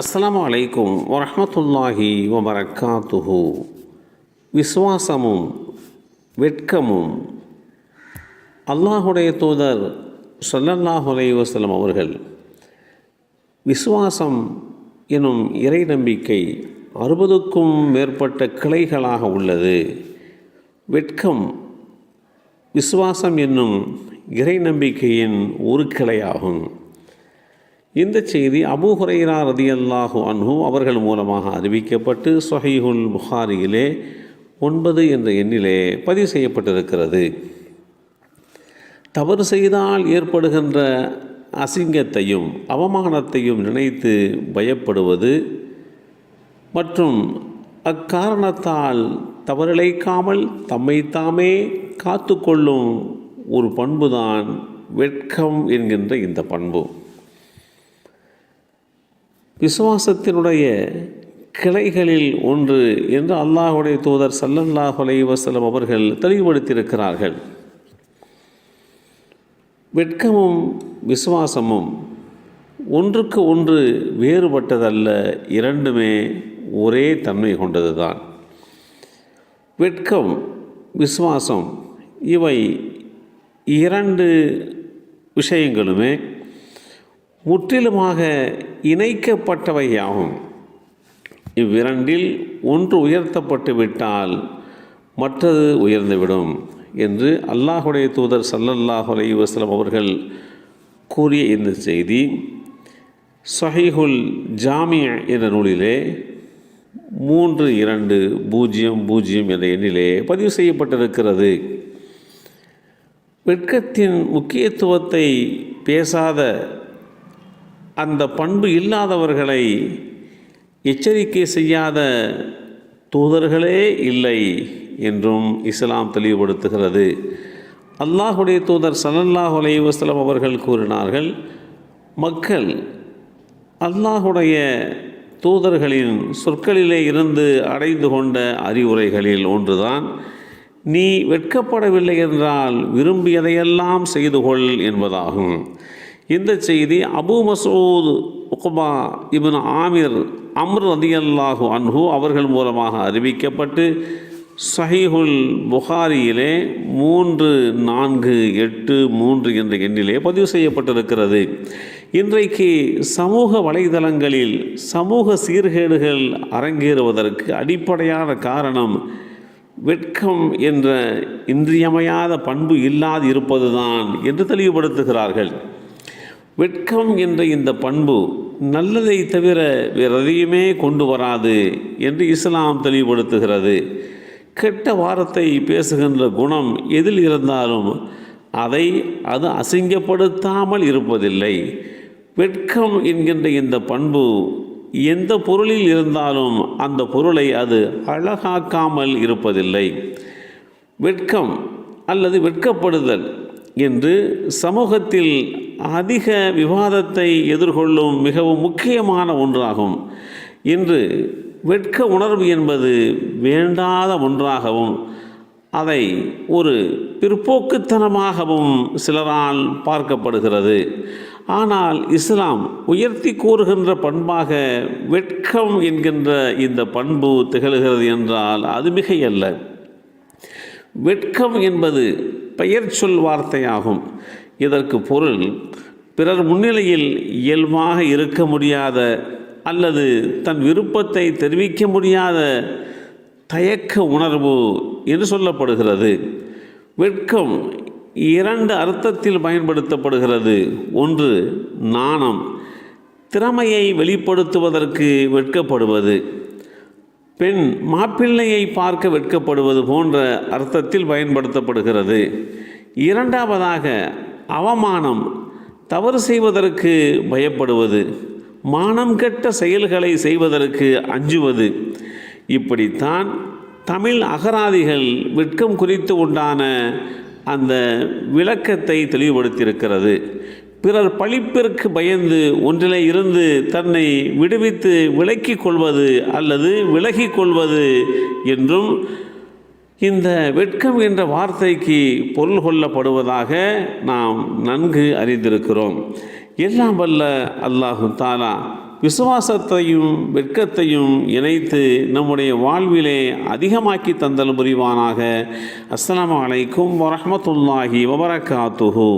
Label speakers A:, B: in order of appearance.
A: அஸ்லாம் வலைக்கும் வரமத்துல்லாஹி வபரக்காத்துஹு விசுவாசமும் வெட்கமும் அல்லாஹுடைய தூதர் ஸல்லல்லாஹு அலைஹி அவர்கள் விசுவாசம் எனும் இறை நம்பிக்கை அறுபதுக்கும் மேற்பட்ட கிளைகளாக உள்ளது. வெட்கம் விசுவாசம் என்னும் இறை நம்பிக்கையின் ஒரு கிளையாகும். இந்த செய்தி அபு ஹுரைரா ரதியல்லாஹு அன்ஹு அவர்கள் மூலமாக அறிவிக்கப்பட்டு சொஹீஹுல் புகாரியிலே ஒன்பது என்ற எண்ணிலே பதிவு செய்யப்பட்டிருக்கிறது. தவறு செய்தால் ஏற்படுகின்ற அசிங்கத்தையும் அவமானத்தையும் நினைத்து பயப்படுவது மற்றும் அக்காரணத்தால் தவறிழைக்காமல் தம்மைத்தாமே காத்து கொள்ளும் ஒரு பண்புதான் வெட்கம் என்கின்ற இந்த பண்பு. விசுவாசத்தினுடைய கிளைகளில் ஒன்று என்று அல்லாஹுடைய தூதர் சல்லல்லாஹ் அலைஹி அவர்கள் தெளிவுபடுத்தியிருக்கிறார்கள். வெட்கமும் விசுவாசமும் ஒன்றுக்கு ஒன்று வேறுபட்டதல்ல இரண்டுமே ஒரே தன்மை கொண்டது தான் வெட்கம் விசுவாசம் இவை இரண்டு விஷயங்களுமே முற்றிலுமாக இணைக்கப்பட்டவையாகும். இவ்விரண்டில் ஒன்று உயர்த்தப்பட்டு விட்டால் மற்றது உயர்ந்துவிடும் என்று அல்லாஹுடைய தூதர் சல்லல்லாஹு அலி வஸ்லம் அவர்கள் கூறிய இந்த செய்தி சஹீஹுல் ஜாமிய என்ற நூலிலே மூன்று இரண்டு பூஜ்ஜியம் பூஜ்ஜியம் என்ற எண்ணிலே பதிவு செய்யப்பட்டிருக்கிறது. வெட்கத்தின் முக்கியத்துவத்தை பேசாத அந்த பண்பு இல்லாதவர்களை எச்சரிக்கை செய்யாத தூதர்களே இல்லை என்றும் இஸ்லாம் தெளிவுபடுத்துகிறது. அல்லாஹுடைய தூதர் சலல்லாஹ் அலைவாஸ்லம் அவர்கள் கூறினார்கள் மக்கள் அல்லாஹுடைய தூதர்களின் சொற்களிலே இருந்து அடைந்து கொண்ட அறிவுரைகளில் ஒன்றுதான் நீ வெட்கப்படவில்லை என்றால் விரும்பியதையெல்லாம் செய்து கொள் என்பதாகும். இந்த செய்தி Abu Masud Uqba ibn Amir Amr ரதியல்லாஹு அன்ஹு அவர்கள் மூலமாக அறிவிக்கப்பட்டு சஹீஹுல் புகாரியிலே மூன்று நான்கு எட்டு மூன்று என்ற எண்ணிலே பதிவு செய்யப்பட்டிருக்கிறது. இன்றைக்கு சமூக வலைதளங்களில் சமூக சீர்கேடுகள் அரங்கேறுவதற்கு அடிப்படையான காரணம் வெட்கம் என்ற இன்றியமையாத பண்பு இல்லாது இருப்பதுதான் என்று தெளிவுபடுத்துகிறார்கள். வெட்கம் என்ற இந்த பண்பு நல்லதை தவிர வேறு எதையுமே கொண்டு வராது என்று இஸ்லாம் தெளிவுபடுத்துகிறது. கெட்ட வாரத்தை பேசுகின்ற குணம் எதில் இருந்தாலும் அதை அது அசிங்கப்படுத்தாமல் இருப்பதில்லை. வெட்கம் என்கின்ற இந்த பண்பு எந்த பொருளில் இருந்தாலும் அந்த பொருளை அது அழகாக்காமல் இருப்பதில்லை. வெட்கம் அல்லது வெட்கப்படுதல் என்று சமூகத்தில் அதிக விவாதத்தை எதிர்கொள்ளும் மிகவும் முக்கியமான ஒன்றாகும். இன்று வெட்க உணர்வு என்பது வேண்டாத ஒன்றாகவும் அதை ஒரு பிற்போக்குத்தனமாகவும் சிலரால் பார்க்கப்படுகிறது. ஆனால் இஸ்லாம் உயர்த்தி கூறுகின்ற பண்பாக வெட்கம் என்கின்ற இந்த பண்பு திகழ்கிறது என்றால் அது மிகையல்ல. வெட்கம் என்பது பெயர் சொல் வார்த்தையாகும். இதற்கு பொருள் பிறர் முன்னிலையில் இயல்பாக இருக்க முடியாத அல்லது தன் விருப்பத்தை தெரிவிக்க முடியாத தயக்க உணர்வு என்று சொல்லப்படுகிறது. வெட்கம் இரண்டு அர்த்தத்தில் பயன்படுத்தப்படுகிறது. ஒன்று நாணம் திறமையை வெளிப்படுத்துவதற்கு வெட்கப்படுவது. பெண் மாப்பிள்ளையை பார்க்க வெட்கப்படுவது போன்ற அர்த்தத்தில் பயன்படுத்தப்படுகிறது. இரண்டாவதாக அவமானம் தவறு செய்வதற்கு பயப்படுவது மானம் கெட்ட செயல்களை செய்வதற்கு அஞ்சுவது. இப்படித்தான் தமிழ் அகராதிகள் வெட்கம் குறித்து உண்டான அந்த விளக்கத்தை தெளிவுபடுத்தியிருக்கிறது. பிறர் பழிப்பிற்கு பயந்து ஒன்றிலே இருந்து தன்னை விடுவித்து விலக்கிக் கொள்வது அல்லது விலகிக் கொள்வது என்றும் இந்த வெட்கம் என்ற வார்த்தைக்கு பொருள் கொள்ளப்படுவதாக நாம் நன்கு அறிந்திருக்கிறோம். எல்லாம் வல்ல அல்லாஹு தாலா விசுவாசத்தையும் வெட்கத்தையும் இணைத்து நம்முடைய வாழ்விலே அதிகமாக்கி தந்தல் புரிவானாக. அஸ்லாம் வலைக்கும் வரமத்துல்லாஹி வபரகாத்துஹூ.